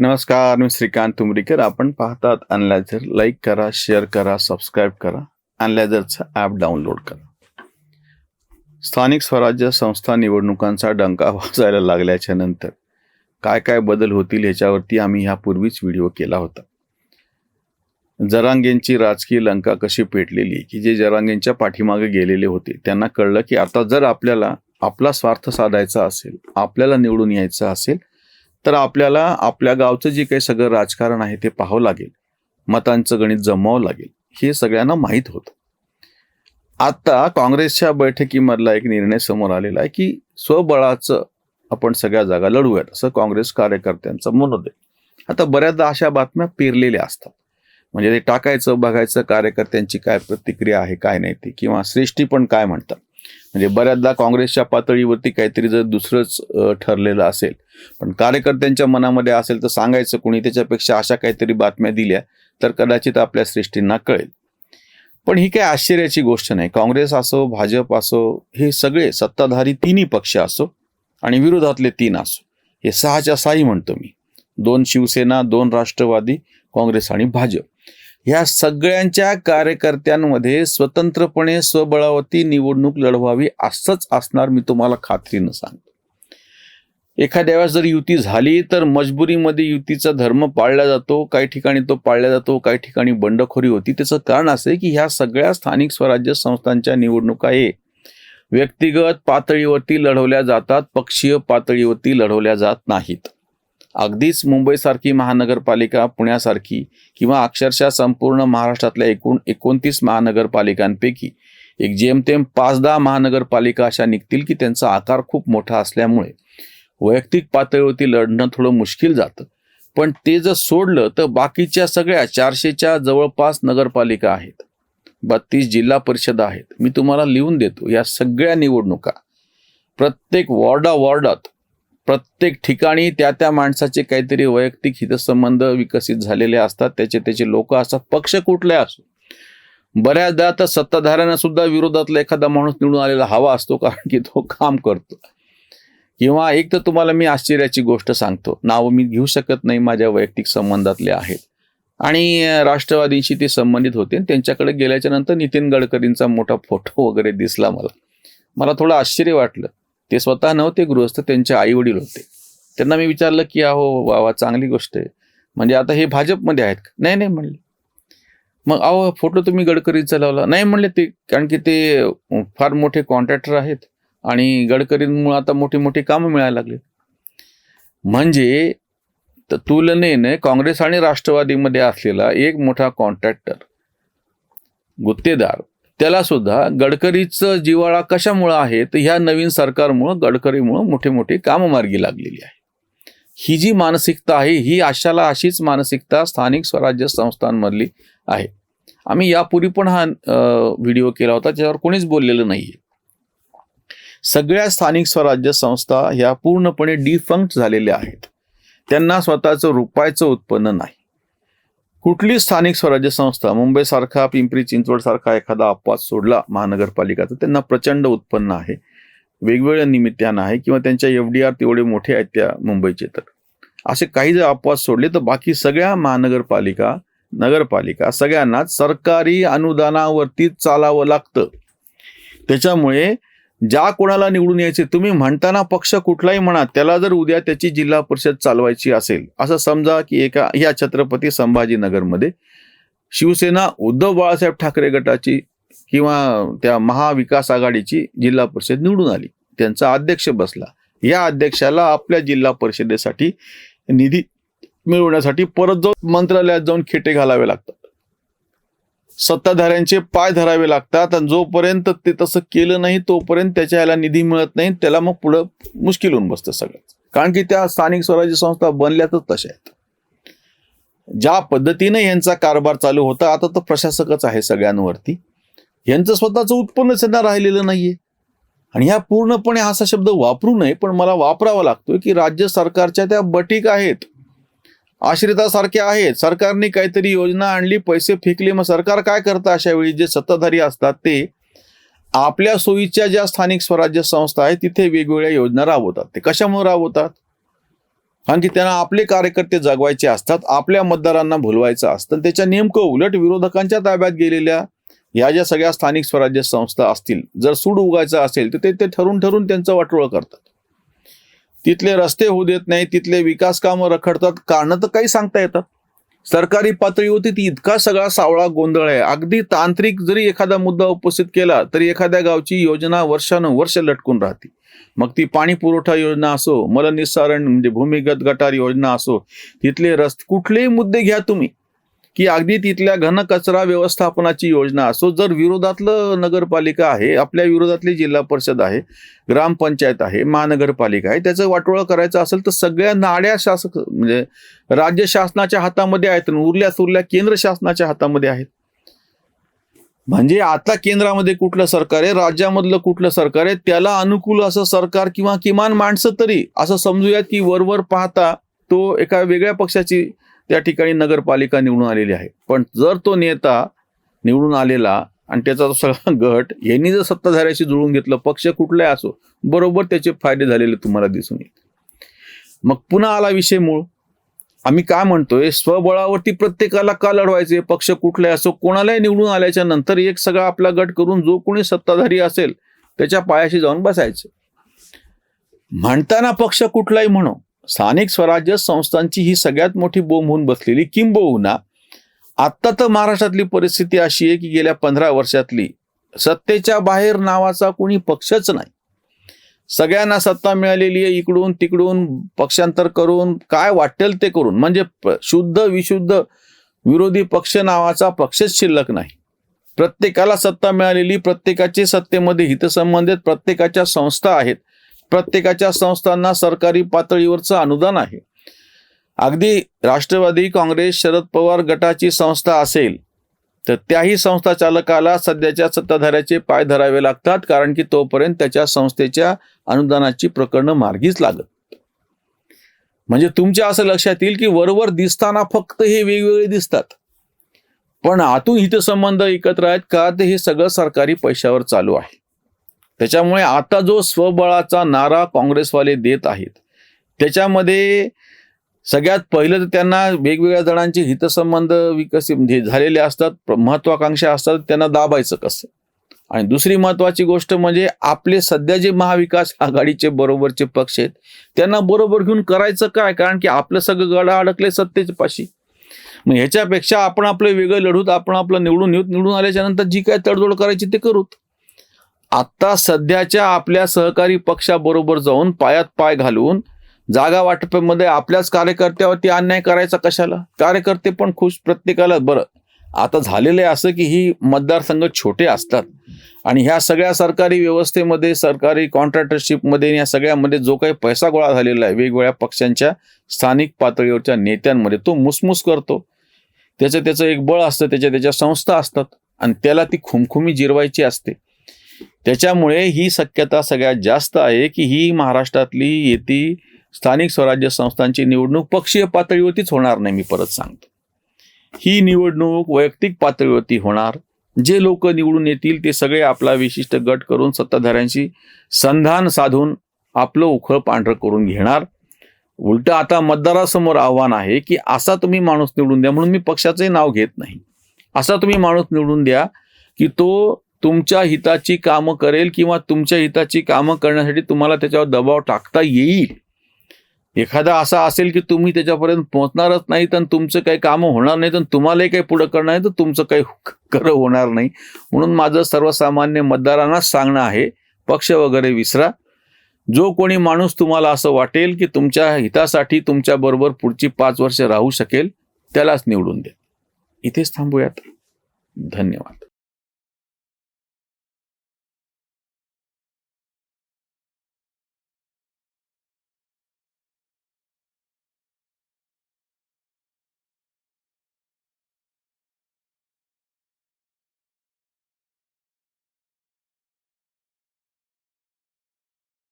नमस्कार मी श्रीकांत तुमरीकर. आपण पाहतात अनलायझर लाईक करा शेअर करा सबस्क्राईब करा. अनलायझरचं ॲप डाउनलोड करा. स्थानिक स्वराज्य संस्था निवडणुकांचा डंका वाजायला लागल्याच्या नंतर काय काय बदल होतील ह्याच्यावरती आम्ही ह्यापूर्वीच व्हिडिओ केला होता. जरांगेंची राजकीय लंका कशी पेटलेली की जे जरांगेंच्या पाठीमागे गेलेले होते त्यांना कळलं की आता जर आपल्याला आपला स्वार्थ साधायचा असेल आपल्याला निवडून यायचं असेल तर आपल्याला आपल्या गावचं जे काही सगळं राजकारण आहे ते पाहावं लागेल. मतांचं गणित जमवावं लागेल. हे सगळ्यांना माहीत होतं. आता काँग्रेसच्या बैठकीमधला एक निर्णय समोर आलेला आहे की स्वबळाचं आपण सगळ्या जागा लढवूयात असं काँग्रेस कार्यकर्त्यांचं मनोदय आता बऱ्याचदा अशा बातम्या पेरलेल्या असतात. म्हणजे ते टाकायचं बघायचं कार्यकर्त्यांची काय प्रतिक्रिया आहे काय नाही ती किंवा श्रेष्ठी पण काय म्हणतात. म्हणजे बऱ्याचदा काँग्रेसच्या पातळीवरती काहीतरी जर दुसरंच ठरलेलं असेल पण कार्यकर्त्यांच्या मनामध्ये असेल तर सांगायचं कोणी त्याच्यापेक्षा अशा काहीतरी बातम्या दिल्या तर कदाचित आपल्या सृष्टींना कळेल. पण ही काही आश्चर्याची गोष्ट नाही. काँग्रेस असो भाजप असो हे सगळे सत्ताधारी तिन्ही पक्ष असो आणि विरोधातले तीन असो हे सहाच्या सहाही म्हणतो मी. दोन शिवसेना दोन राष्ट्रवादी काँग्रेस आणि भाजप. ह्या सगळ्यांच्या कार्यकर्त्यांमध्ये स्वतंत्रपणे स्वबळावरती निवडणूक लढवावी असंच असणार मी तुम्हाला खात्रीनं सांगतो. एखाद्या वेळेस जर युती झाली तर मजबुरीमध्ये युतीचा धर्म पाळला जातो काही ठिकाणी तो पाळला जातो काही ठिकाणी बंडखोरी होती. त्याचं कारण असं की ह्या सगळ्या स्थानिक स्वराज्य संस्थांच्या निवडणुका हे व्यक्तिगत पातळीवरती लढवल्या जातात पक्षीय पातळीवरती लढवल्या जात नाहीत. अगदीच मुंबईसारखी महानगरपालिका पुण्यासारखी किंवा अक्षरशः संपूर्ण महाराष्ट्रातल्या एकूण एकोणतीस महानगरपालिकांपैकी एक जेमतेम पाच दहा महानगरपालिका अशा निघतील की त्यांचा आकार खूप मोठा असल्यामुळे वैयक्तिक पातळीवरती लढणं थोडं मुश्किल जातं. पण ते जर सोडलं तर बाकीच्या सगळ्या चारशेच्या जवळपास नगरपालिका आहेत. बत्तीस जिल्हा परिषद आहेत. मी तुम्हाला लिहून देतो या सगळ्या निवडणुका प्रत्येक वॉर्डा वॉर्डात प्रत्येक ठिकाणी त्या त्या माणसाचे काहीतरी वैयक्तिक हितसंबंध विकसित झालेले असतात. त्याचे त्याचे लोक असतात. पक्ष कुठले असो. बऱ्याचदा तर सत्ताधाऱ्यांना सुद्धा विरोधातला एखादा माणूस निवडून आलेला हवा असतो कारण की तो काम करतो. किंवा एक तर तुम्हाला मी आश्चर्याची गोष्ट सांगतो. नाव मी घेऊ शकत नाही. माझ्या वैयक्तिक संबंधातले आहेत. आणि राष्ट्रवादींशी ते संबंधित होते. त्यांच्याकडे गेल्याच्यानंतर नितीन गडकरींचा मोठा फोटो वगैरे दिसला मला. मला थोडं आश्चर्य वाटलं. ते स्वतः नव्हते गृहस्थ त्यांचे आई वडील होते. त्यांना मी विचारलं की अहो वा वा चांगली गोष्ट आहे. म्हणजे आता हे भाजपमध्ये आहेत का? नाही नाही म्हणले. मग अहो फोटो तुम्ही गडकरींचा लावला नाही म्हणले ते कारण की ते फार मोठे कॉन्ट्रॅक्टर आहेत आणि गडकरींमुळे आता मोठी मोठी कामं मिळायला लागली. म्हणजे तुलनेने काँग्रेस आणि राष्ट्रवादीमध्ये असलेला एक मोठा कॉन्ट्रॅक्टर गुत्तेदार त्याला सुद्धा गडकरीचं जिवाळा कशामुळं आहे? तर ह्या नवीन सरकारमुळं गडकरीमुळं मोठे मोठे कामं मार्गी लागलेली आहे. ही जी मानसिकता आहे ही अशाला अशीच मानसिकता स्थानिक स्वराज्य संस्थांमधली आहे. आम्ही यापूर्वी पण हा व्हिडिओ केला होता त्याच्यावर कोणीच बोललेलं नाहीये. सगळ्या स्थानिक स्वराज्य संस्था ह्या पूर्णपणे डिफंक्ट झालेल्या आहेत. त्यांना स्वतःचं रुपायचं उत्पन्न नाही. कुठली स्थानिक स्वराज्य संस्था मुंबईसारखा पिंपरी चिंचवड सारखा एखादा अपवाद सोडला महानगरपालिकाचा त्यांना प्रचंड उत्पन्न आहे. वेगवेगळ्या निमित्तानं आहे किंवा त्यांच्या एफ डी आर तेवढे मोठे आहेत त्या मुंबईचे तर. असे काही जर अपवाद सोडले तर बाकी सगळ्या महानगरपालिका नगरपालिका सगळ्यांनाच सरकारी अनुदानावरती चालावं लागतं. त्याच्यामुळे ज्या कोणाला निवडून यायचे तुम्ही म्हणताना पक्ष कुठलाही म्हणा त्याला जर उद्या त्याची जिल्हा परिषद चालवायची असेल असं समजा की एका या छत्रपती संभाजीनगरमध्ये शिवसेना उद्धव बाळासाहेब ठाकरे गटाची किंवा त्या महाविकास आघाडीची जिल्हा परिषद निवडून आली. त्यांचा अध्यक्ष बसला. या अध्यक्षाला आपल्या जिल्हा परिषदेसाठी निधी मिळवण्यासाठी परत जाऊन मंत्रालयात जाऊन खेटे घालावे लागतात. सत्ताधाऱ्यांचे पाय धरावे लागतात आणि जोपर्यंत ते तसं केलं नाही तोपर्यंत त्याच्या ह्याला निधी मिळत नाही त्याला मग पुढं मुश्किल होऊन बसतं सगळं. कारण की त्या स्थानिक स्वराज्य संस्था बनल्यातच तशा आहेत. ज्या पद्धतीने यांचा कारभार चालू होता आता तर प्रशासकच आहे सगळ्यांवरती. यांचं स्वतःचं उत्पन्न त्यांना राहिलेलं नाहीये. आणि ह्या पूर्णपणे असा शब्द वापरू नये पण मला वापरावा लागतोय की राज्य सरकारच्या त्या बटीक आहेत. आश्रितासारखे आहेत. सरकारने काहीतरी योजना आणली पैसे फेकले. मग सरकार काय करतं अशा वेळी जे सत्ताधारी असतात ते आपल्या सोयीच्या ज्या स्थानिक स्वराज्य संस्था आहेत तिथे वेगवेगळ्या योजना राबवतात. ते कशामुळे राबवतात? कारण की त्यांना आपले कार्यकर्ते जगवायचे असतात आपल्या मतदारांना भुलवायचं असतं. त्याच्या नेमकं उलट विरोधकांच्या ताब्यात गेलेल्या या ज्या सगळ्या स्थानिक स्वराज्य संस्था असतील जर सूड उगायचं असेल तर ते ते ठरून ठरून त्यांचं वाटोळं करतात. तिथले रस्ते होऊ देत नाही तिथले विकास कामं रखडतात. कारणं तर काही सांगता येतात सरकारी पातळीवरती ती इतका सगळा सावळा गोंधळ आहे. अगदी तांत्रिक जरी एखादा मुद्दा उपस्थित केला तरी एखाद्या गावची योजना वर्षानुवर्ष लटकून राहते. मग ती पाणी पुरवठा योजना असो मलनिस्सारण म्हणजे भूमिगत गटार योजना असो तिथले रस्ते कुठलेही मुद्दे घ्या तुम्ही. की अगदी तिथल्या घनकचरा व्यवस्थापनाची योजना असो जर विरोधातलं नगरपालिका आहे आपल्या विरोधातली जिल्हा परिषद आहे ग्रामपंचायत आहे महानगरपालिका आहे त्याचं वाटोळं करायचं असेल तर सगळ्या नाड्या शासक म्हणजे राज्य शासनाच्या हातामध्ये आहेत आणि उरल्या सुरल्या केंद्र शासनाच्या हातामध्ये आहेत. म्हणजे आता केंद्रामध्ये कुठलं सरकार आहे राज्यामधलं कुठलं सरकार आहे त्याला अनुकूल असं सरकार किंवा किमान माणसं तरी असं समजूयात की वरवर पाहता तो एका वेगळ्या पक्षाची त्या ठिकाणी नगरपालिका निवडून आलेली आहे. पण जर तो नेता निवडून आलेला आणि त्याचा जो सगळा गट यांनी जर सत्ताधाऱ्याशी जुळून घेतलं पक्ष कुठलाही असो बरोबर त्याचे फायदे झालेले तुम्हाला दिसून येईल मग पुन्हा आला विषय मूळ. आम्ही काय म्हणतोय स्वबळावरती प्रत्येकाला का लढवायचे? पक्ष कुठलाही असो कोणालाही निवडून आल्याच्यानंतर एक सगळा आपला गट करून जो कोणी सत्ताधारी असेल त्याच्या पायाशी जाऊन बसायचं. म्हणताना पक्ष कुठलाही म्हणो स्थानिक स्वराज्य संस्थांची ही सगळ्यात मोठी बोंब होऊन बसलेली किंबहुना आत्ता तर महाराष्ट्रातली परिस्थिती अशी आहे की गेल्या पंधरा वर्षातली सत्तेच्या बाहेर नावाचा कोणी पक्षच नाही. सगळ्यांना सत्ता मिळालेली आहे इकडून तिकडून पक्षांतर करून काय वाटेल ते करून. म्हणजे शुद्ध विशुद्ध विरोधी पक्ष नावाचा पक्षच शिल्लक नाही. प्रत्येकाला सत्ता मिळालेली प्रत्येकाचे सत्तेमध्ये हितसंबंधित प्रत्येकाच्या संस्था आहेत. प्रत्येकाच्या संस्थांना सरकारी पातळीवरचं अनुदान आहे. अगदी राष्ट्रवादी काँग्रेस शरद पवार गटाची संस्था असेल तर त्याही संस्था चालकाला सध्याच्या सत्ताधाऱ्याचे पाय धरावे लागतात कारण की तोपर्यंत त्याच्या संस्थेच्या अनुदानाची प्रकरणं मार्गीच लागत. म्हणजे तुमच्या असं लक्षात येईल की वरवर दिसताना फक्त हे वेगवेगळे दिसतात. पण आतून हितसंबंध एकत्र आहेत का? ते हे सगळं सरकारी पैशावर चालू आहे. त्याच्यामुळे आता जो स्वबळाचा नारा काँग्रेसवाले देत आहेत त्याच्यामध्ये सगळ्यात पहिलं तर त्यांना वेगवेगळ्या जणांचे हितसंबंध विकसित म्हणजे झालेले असतात महत्वाकांक्षा असतात त्यांना दाबायचं कसं? आणि दुसरी महत्वाची गोष्ट म्हणजे आपले सध्या जे महाविकास आघाडीचे बरोबरचे पक्ष आहेत त्यांना बरोबर घेऊन करायचं काय? कारण की आपलं सगळं गडा अडकले सत्तेच्या पाशी मग ह्याच्यापेक्षा आपण आपलं वेगळं लढूत आपण आपलं निवडून येऊत निवडून आल्याच्यानंतर जी काय तडजोड करायची ते करूत. आत्ता सध्याच्या आपल्या सहकारी पक्षाबरोबर जाऊन पायात पाय घालून जागा वाटपामध्ये आपल्याच कार्यकर्त्यावरती अन्याय करायचा कशाला? कार्यकर्ते पण खुश प्रत्येकाला बरं. आता झालेलं आहे असं की ही मतदारसंघ छोटे असतात. आणि ह्या सगळ्या सरकारी व्यवस्थेमध्ये सरकारी कॉन्ट्रॅक्टरशिपमध्ये या सगळ्यामध्ये जो काही पैसा गोळा झालेला आहे वेगवेगळ्या पक्षांच्या स्थानिक पातळीवरच्या नेत्यांमध्ये तो मुसमुस करतो. त्याचं त्याचं एक बळ असतं त्याच्या त्याच्या संस्था असतात. आणि त्याला ती खुमखुमी जिरवायची असते. त्याच्यामुळे ही शक्यता सगळ्यात जास्त आहे की ही महाराष्ट्रातली येती स्थानिक स्वराज्य संस्थांची निवडणूक पक्षीय पातळीवरतीच होणार नाही मी परत सांगतो. ही निवडणूक वैयक्तिक पातळीवरती होणार. जे लोक निवडून येतील ते सगळे आपला विशिष्ट गट करून सत्ताधाऱ्यांशी संधान साधून आपलं उखळ पांढरं करून घेणार. उलट आता मतदारासमोर आव्हान आहे की असा तुम्ही माणूस निवडून द्या म्हणून मी पक्षाचंही नाव घेत नाही. असा तुम्ही माणूस निवडून द्या की तो तुमच्या हिताची कामं करेल किंवा तुमच्या हिताची कामं करण्यासाठी तुम्हाला त्याच्यावर दबाव टाकता येईल. एखादा असा असेल की तुम्ही त्याच्यापर्यंत पोहोचणारच नाही तर तुमचं काही कामं होणार नाही तर तुम्हालाही काही पुढं करणार नाही तर तुमचं काही खरं होणार नाही. म्हणून माझं सर्वसामान्य मतदारांनाच सांगणं आहे पक्ष वगैरे विसरा. जो कोणी माणूस तुम्हाला असं वाटेल की तुमच्या हितासाठी तुमच्याबरोबर पुढची पाच वर्ष राहू शकेल त्यालाच निवडून द्या. इथेच थांबूयात. धन्यवाद.